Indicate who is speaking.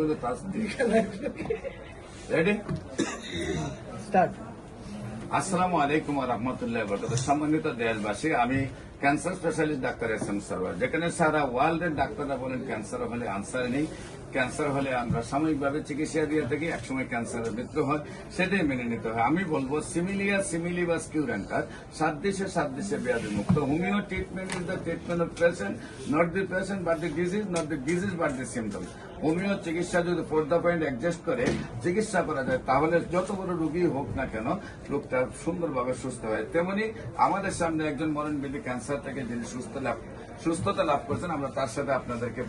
Speaker 1: মধ্যে তাস ready
Speaker 2: start
Speaker 1: আসসালামু আলাইকুম রহমতুল্লাহ বরকাত সম্মানিত দেশবাসী আমি cancer specialist doctor S M Sarwar. যেখানে সারা ওয়ার্ল্ডের ডাক্তাররা বলেন ক্যান্সার হলে আনসার নেই। ক্যান্সার হলে আমরা সাময়িকভাবে চিকিৎসা দিয়ে থাকি একসময় ক্যান্সারের মৃত্যু হয় সেটাই মেনে নিতে হয়। আমি বলব সিমিলিয়া সিমিলিবাস কিউরেন্টার সাত দেশে সাত দেশে ব্যাধি মুক্ত। Homeo treatment is the treatment of patient not the patient but the disease not the disease but the symptom homeo চিকিৎসা যদি ফোর দ্য পয়েন্ট অ্যাডজাস্ট করে চিকিৎসা করা যায়, তাহলে যত বড় রোগী হোক না কেন রোগটা সুন্দরভাবে সুস্থ হয়। তেমনি আমাদের সামনে একজন মরণবিধি ক্যান্সার থেকে যিনি সুস্থ লাভ সুস্থতা লাভ করছেন, আমরা তার সাথে আপনাদেরকে